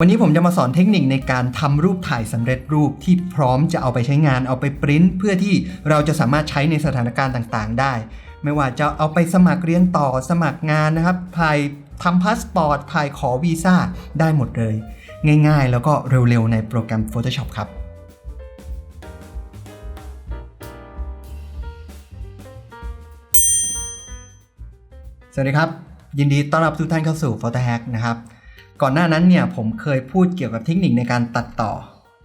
วันนี้ผมจะมาสอนเทคนิคในการทำรูปถ่ายสำเร็จรูปที่พร้อมจะเอาไปใช้งานเอาไปปริ้นเพื่อที่เราจะสามารถใช้ในสถานการณ์ต่างๆ ได้ ไม่ว่าจะเอาไปสมัครเรียนต่อสมัครงานนะครับถ่ายทำพาสปอร์ตถ่ายขอวีซ่าได้หมดเลย ง่ายๆ แล้วก็เร็วๆ ในโปรแกรม Photoshop ครับสวัสดีครับ ยินดีต้อนรับทุกท่านเข้าสู่ Photo Hack นะครับ ก่อนหน้านั้นเนี่ยผมเคยพูดเกี่ยวกับเทคนิคในการตัดต่อ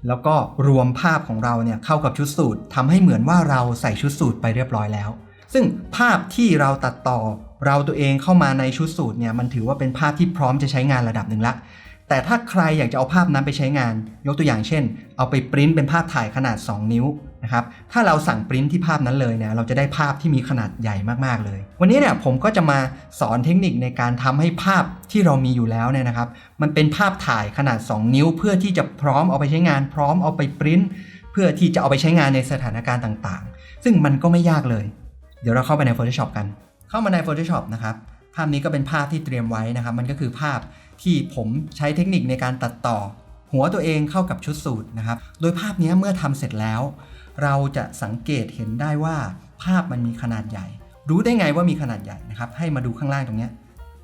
แล้วก็รวมภาพของเราเนี่ยเข้ากับชุดสูททำให้เหมือนว่าเราใส่ชุดสูทไปเรียบร้อยแล้ว ซึ่งภาพที่เราตัดต่อ เราตัวเองเข้ามาในชุดสูทเนี่ยมันถือว่าเป็นภาพที่พร้อมจะใช้งานระดับหนึ่งละแต่ถ้าใครอยากจะเอาภาพนั้นไปใช้งาน ยกตัวอย่างเช่น เอาไปปริ้นเป็นภาพถ่ายขนาด 2 นิ้ว นะครับถ้าเราสั่งปริ้นที่ภาพนั้นเลยเนี่ยเราจะได้ภาพที่มีขนาดใหญ่มากๆเลย วันนี้เนี่ยผมก็จะมาสอนเทคนิคในการทำให้ภาพที่เรามีอยู่แล้วเนี่ยนะครับ มันเป็นภาพถ่ายขนาด 2 นิ้ว เพื่อที่จะพร้อมเอาไปใช้งาน พร้อมเอาไปปริ้นเพื่อที่จะเอาไปใช้งานในสถานการณ์ต่างๆ ซึ่งมันก็ไม่ยากเลย เดี๋ยวเราเข้าไปใน Photoshop กัน เข้ามาใน Photoshop นะครับภาพนี้ก็เป็นภาพที่เตรียมไว้นะครับ มันก็คือภาพที่ผมใช้เทคนิคในการตัดต่อ หัวตัวเองเข้ากับชุดสูทนะครับ โดยภาพนี้เมื่อทำเสร็จแล้ว เราจะสังเกตเห็นได้ว่าภาพมันมีขนาดใหญ่ รู้ได้ไงว่ามีขนาดใหญ่นะครับ ให้มาดูข้างล่างตรงนี้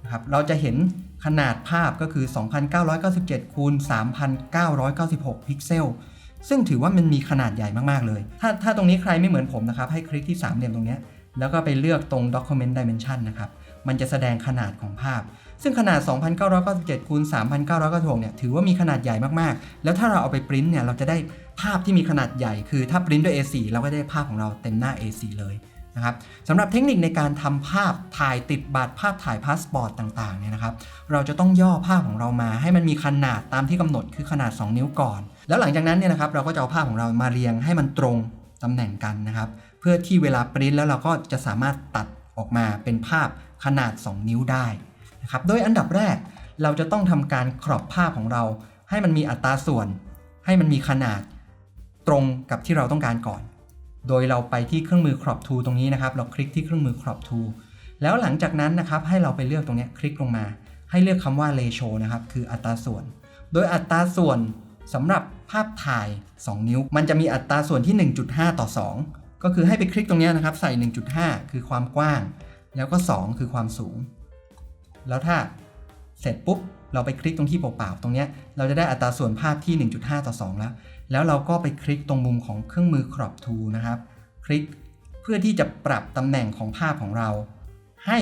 นะครับ เราจะเห็นขนาดภาพก็คือ 2997คูณ3,996 พิกเซล ซึ่งถือว่ามันมีขนาดใหญ่มาก ๆ เลย ถ้าถ้าตรงนี้ใครไม่เหมือนผมนะครับ ให้คลิกที่สามเหลี่ยมตรงนี้ แล้วก็ไปเลือกตรง Document Dimension นะครับ มันจะแสดงขนาดของภาพ ซึ่งขนาด 2,997คูณ3,996เนี่ย ถือว่ามีขนาดใหญ่มาก ๆ แล้วถ้าเราเอาไปปริ้นเนี่ย เราจะได้ ภาพที่มีขนาดใหญ่คือถ้าปริ้นด้วย A4 เราก็ได้ภาพของเราเต็มหน้า A4 เลยนะครับสำหรับเทคนิคในการทำภาพถ่ายติดบัตรภาพถ่ายพาสปอร์ตต่างๆเนี่ยนะครับ เราจะต้องย่อภาพของเรามาให้มันมีขนาดตามที่กำหนดคือขนาด 2 นิ้วก่อน แล้วหลังจากนั้นเนี่ยนะครับเราก็จะเอาภาพของเรามาเรียงให้มันตรงตำแหน่งกันนะครับ เพื่อที่เวลาปริ้นแล้วเราก็จะสามารถตัดออกมาเป็นภาพขนาด 2 นิ้วได้นะครับโดยอันดับแรกเราจะต้องทำการครอบภาพของเรา ให้มันมีอัตราส่วน ให้มันมีขนาด ตรงกับที่เราต้องการก่อน โดยเราไปที่เครื่องมือ crop tool ตรงนี้นะครับ เราคลิกที่เครื่องมือ crop tool แล้วหลังจากนั้นนะครับให้เราไปเลือกตรงนี้คลิกลงมา ให้เลือกคำว่า ratio นะครับคืออัตราส่วน โดยอัตราส่วนสำหรับภาพถ่าย 2 นิ้ว มันจะมีอัตราส่วนที่ 1.5 ต่อ 2 ก็คือให้ไปคลิกตรงนี้นะครับ ใส่ 1.5 คือความกว้าง แล้วก็ 2 คือความสูง แล้วถ้า เสร็จปุ๊บเราไปคลิกตรงที่เปล่าๆตรงเนี้ยเราจะได้อัตราส่วนภาพที่ 1.5 ต่อ 2 แล้ว แล้วเราก็ไปคลิกตรงมุมของเครื่องมือ crop tool นะครับ คลิกเพื่อที่จะปรับตำแหน่งของภาพของเรา ให้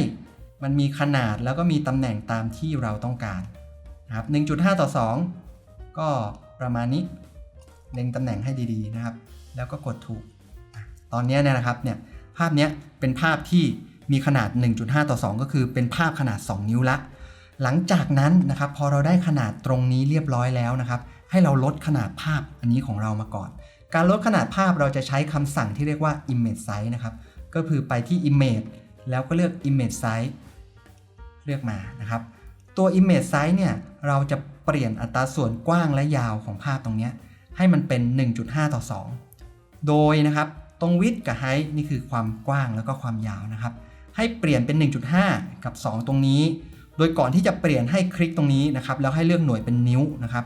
มันมีขนาดแล้วก็มีตำแหน่งตามที่เราต้องการนะครับ 1.5 ต่อ 2 ก็ประมาณนี้เล็งตำแหน่งให้ดีๆนะครับ แล้วก็กดถูก ตอนนี้เนี่ยนะครับเนี่ยภาพนี้เป็นภาพที่มีขนาด 1.5 ต่อ 2 ก็คือเป็นภาพขนาด 2 นิ้วละ หลังจากนั้นนะครับพอเราได้ขนาดตรงนี้เรียบร้อยแล้วนะครับ ให้เราลดขนาดภาพอันนี้ของเรามาก่อน การลดขนาดภาพเราจะใช้คำสั่งที่เรียกว่า image size นะครับ ก็คือไปที่ image แล้วก็เลือก image size เลือกมานะครับ ตัว image size เนี่ยเราจะเปลี่ยนอัตราส่วนกว้างและยาวของภาพตรงนี้ให้มันเป็น 1.5 ต่อ 2 โดยนะครับตรง width กับ height นี่คือความกว้างแล้วก็ความยาวนะครับ ให้เปลี่ยนเป็น 1.5 กับ 2 ตรงนี้ โดยก่อนที่จะเปลี่ยนให้คลิกตรงนี้นะครับแล้วให้เลือกหน่วยเป็นนิ้วนะครับ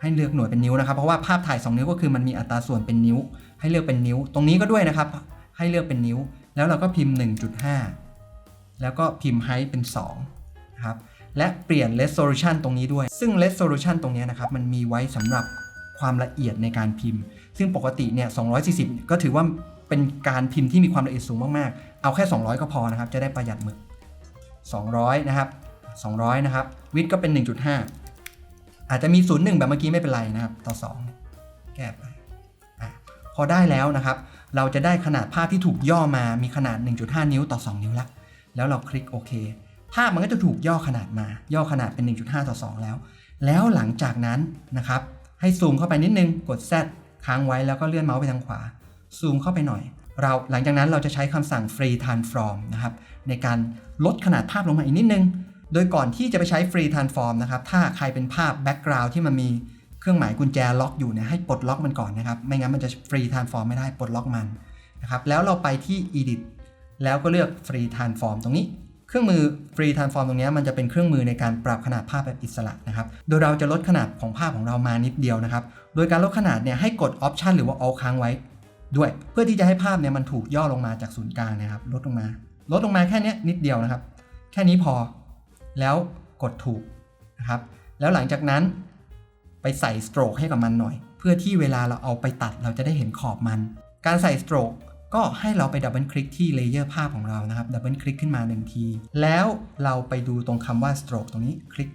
ให้เลือกหน่วยเป็นนิ้วนะครับ เพราะว่าภาพถ่าย 2 นิ้วก็คือมันมีอัตราส่วนเป็นนิ้ว ให้เลือกเป็นนิ้ว ตรงนี้ก็ด้วยนะครับ ให้เลือกเป็นนิ้ว แล้วเราก็พิมพ์ 1.5 แล้วก็พิมพ์ height เป็น2นะครับและเปลี่ยน resolution ตรงนี้ด้วย ซึ่ง resolution ตรงนี้นะครับมันมีไว้สำหรับความละเอียดในการพิมพ์ ซึ่งปกติเนี่ย 240 ก็ถือว่าเป็นการพิมพ์ที่มีความละเอียดสูงมากๆ เอาแค่ 200 ก็พอนะครับ จะได้ประหยัดหมึก 200 นะครับ 200 นะครับวิดก็เป็น 1.5 อาจจะมี 01 แบบเมื่อกี้ไม่เป็นไรนะครับ ต่อ 2 แก้ไปอพอได้แล้วนะครับ เราจะได้ขนาดภาพที่ถูกย่อมามีขนาด 1.5 นิ้วต่อ 2 นิ้วละ แล้วเราคลิกโอเคภาพมันก็จะถูกย่อขนาดมา ย่อขนาดเป็น 1.5 ต่อ 2 แล้ว แล้วหลังจากนั้นนะครับ ให้ซูมเข้าไปนิดนึง กด Z ค้างไว้แล้วก็เลื่อนเมาส์ไปทางขวา ซูมเข้าไปหน่อย เราหลังจากนั้นเราจะใช้คำสั่ง free transform นะครับ ในการลดขนาดภาพลงมาอีกนิดนึง โดยก่อนที่จะไปใช้ free transform นะครับ ถ้าใครเป็นภาพ background ที่มันมีเครื่องหมายกุญแจล็อกอยู่เนี่ยให้ปลดล็อกมันก่อนนะครับ ไม่งั้นมันจะ free transform ไม่ได้ปลดล็อกมันนะครับแล้วเราไปที่ edit แล้วก็เลือก free transform ตรงนี้ เครื่องมือ Free Transform ตรงนี้มันจะเป็นเครื่องมือในการปรับขนาดภาพแบบอิสระนะครับ โดยเราจะลดขนาดของภาพของเรามานิดเดียวนะครับ โดยการลดขนาดเนี่ยให้กด Option หรือว่า Alt ค้างไว้ด้วย เพื่อที่จะให้ภาพเนี่ยมันถูกย่อลงมาจากศูนย์กลางนะครับ ลดลงมา ลดลงมาแค่นี้นิดเดียวนะครับ แค่นี้พอ แล้วกดถูกนะครับ แล้วหลังจากนั้นไปใส่สโตรกให้กับมันหน่อย เพื่อที่เวลาเราเอาไปตัดเราจะได้เห็นขอบมัน การใส่สโตรกก็ให้เราไปดับเบิลคลิกที่เลเยอร์ภาพของเรานะครับดับเบิลคลิกขึ้นมา1ที แล้วเราไปดูตรงคำว่าสโตรกตรงนี้คลิก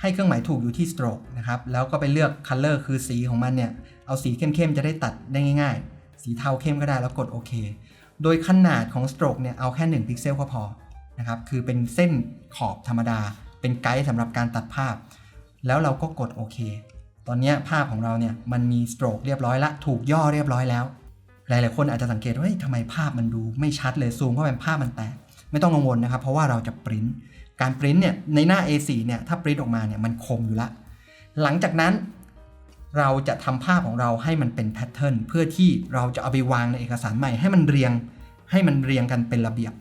ให้เครื่องหมายถูกอยู่ที่สโตรกนะครับ แล้วก็ไปเลือก Color คือสีของมันเนี่ย เอาสีเข้มๆจะได้ตัดได้ง่ายๆ สีเทาเข้มก็ได้แล้วกดโอเค โดยขนาดของสโตรกเนี่ยเอาแค่ 1 พิกเซลก็พอ นะครับคือเป็นเส้นขอบธรรมดา เป็นไกด์สำหรับการตัดภาพ แล้วเราก็กดโอเค ตอนนี้ภาพของเราเนี่ยมันมีสโตรกเรียบร้อยละ ถูกย่อเรียบร้อยแล้ว หลาย ๆ คนอาจจะสังเกตว่าเฮ้ยทำไมภาพมันดูไม่ชัดเลยซูมเข้าไปภาพมันแตกไม่ต้องกังวลนะครับ เพราะว่าเราจะปริ้นการปริ้นเนี่ยในหน้า A4 เนี่ยถ้าปริ้นออกมาเนี่ยมันคมอยู่ละหลังจากนั้นเราจะทำภาพของเราให้มันเป็นแพทเทิร์นเพื่อที่เราจะเอาไปวางในเอกสารใหม่ให้มันเรียงให้มันเรียงกันเป็นระเบียบ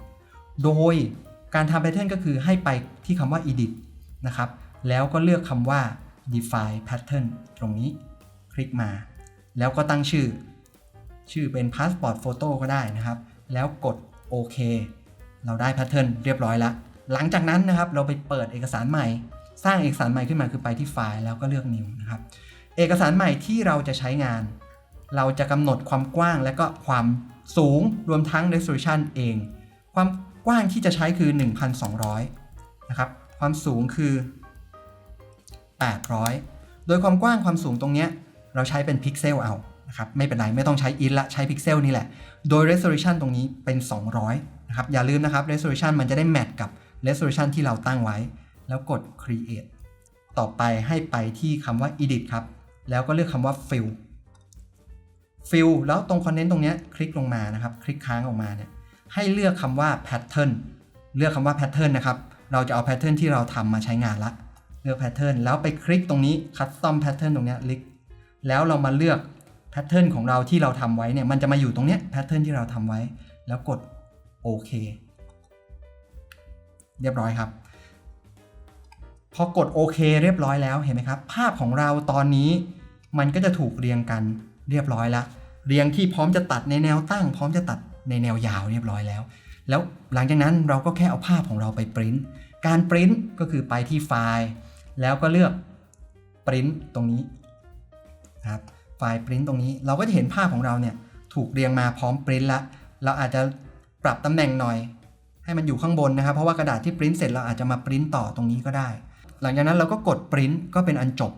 โดย การทำแพทเทิร์นก็คือให้ไปที่คำว่า edit นะครับ แล้วก็เลือกคำว่า define pattern ตรงนี้ คลิกมา แล้วก็ตั้งชื่อ ชื่อเป็น passport photo ก็ได้นะครับ แล้วกดโอเค เราได้แพทเทิร์นเรียบร้อยล้วหลังจากนั้นนะครับ เราไปเปิดเอกสารใหม่ สร้างเอกสารใหม่ขึ้นมาคือไปที่ไฟล์แล้วก็เลือก new นะครับ เอกสารใหม่ที่เราจะใช้งาน เราจะกำหนดความกว้างและก็ความสูงรวมทั้ง resolution เอง ความ กว้างที่จะใช้คือ 1,200 นะครับ ความสูงคือ 800 โดยความกว้างความสูงตรงเนี้ยเราใช้เป็นพิกเซลเอานะครับไม่เป็นไร ไม่ต้องใช้อินละใช้พิกเซลนี่แหละ โดย resolution ตรงนี้เป็น 200 นะครับ อย่าลืมนะครับ resolution มันจะได้แมทกับ resolution ที่เราตั้งไว้ แล้วกด create ต่อไปให้ไปที่คำว่า edit ครับ แล้วก็เลือกคำว่า fill fill แล้วตรง content ตรงเนี้ยคลิกลงมานะครับ คลิกค้างออกมาเนี่ย ให้เลือกคำว่า pattern เลือกคำว่า pattern นะครับ เราจะเอา pattern ที่เราทำมาใช้งานละ เลือก pattern แล้วไปคลิกตรงนี้ custom pattern ตรงนี้ยลิก แล้วเรามาเลือก pattern ของเราที่เราทำไว้เนี่ย มันจะมาอยู่ตรงเนี้ย pattern ที่เราทำไว้ แล้วกดโอเค เรียบร้อยครับ พอกดโอเคเรียบร้อยแล้วเห็นไหมครับ ภาพของเราตอนนี้มันก็จะถูกเรียงกันเรียบร้อยละเรียงที่พร้อมจะตัดในแนวตั้ง พร้อมจะตัด ในแนวยาวเรียบร้อยแล้ว แล้วหลังจากนั้นเราก็แค่เอาภาพของเราไปปริ้นการปริ้นก็คือไปที่ไฟล์ แล้วก็เลือกปริ้นตรงนี้ครับไฟล์ปริ้นตรงนี้ เราก็จะเห็นภาพของเราเนี่ยถูกเรียงมาพร้อมปริ้นละเราอาจจะปรับตำแหน่งหน่อย ให้มันอยู่ข้างบนนะครับ เพราะว่ากระดาษที่ปริ้นเสร็จเราอาจจะมาปริ้นต่อตรงนี้ก็ได้ หลังจากนั้นเราก็กดปริ้นก็เป็นอันจบ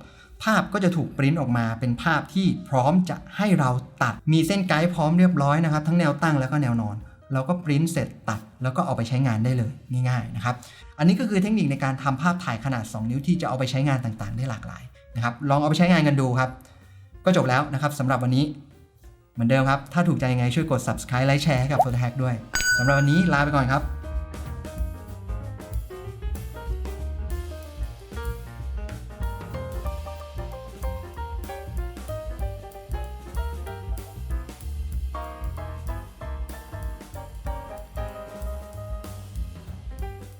ภาพก็จะถูกปริ้นออกมาเป็นภาพที่พร้อมจะให้เราตัด มีเส้นไกด์พร้อมเรียบร้อยนะครับ ทั้งแนวตั้งแล้วก็แนวนอน เราก็ปริ้นเสร็จตัด แล้วก็เอาไปใช้งานได้เลยง่ายๆนะครับ อันนี้ก็คือเทคนิคในการทำภาพถ่ายขนาด 2 นิ้วที่จะเอาไปใช้งานต่างๆ ได้หลากหลายนะครับ ลองเอาไปใช้งานกันดูครับ ก็จบแล้วนะครับสำหรับวันนี้เหมือนเดิมครับ ถ้าถูกใจยังไงช่วยกด subscribe ไลค์แชร์ให้กับ Photo Hack ด้วยสำหรับวันนี้ลาไปก่อนครับ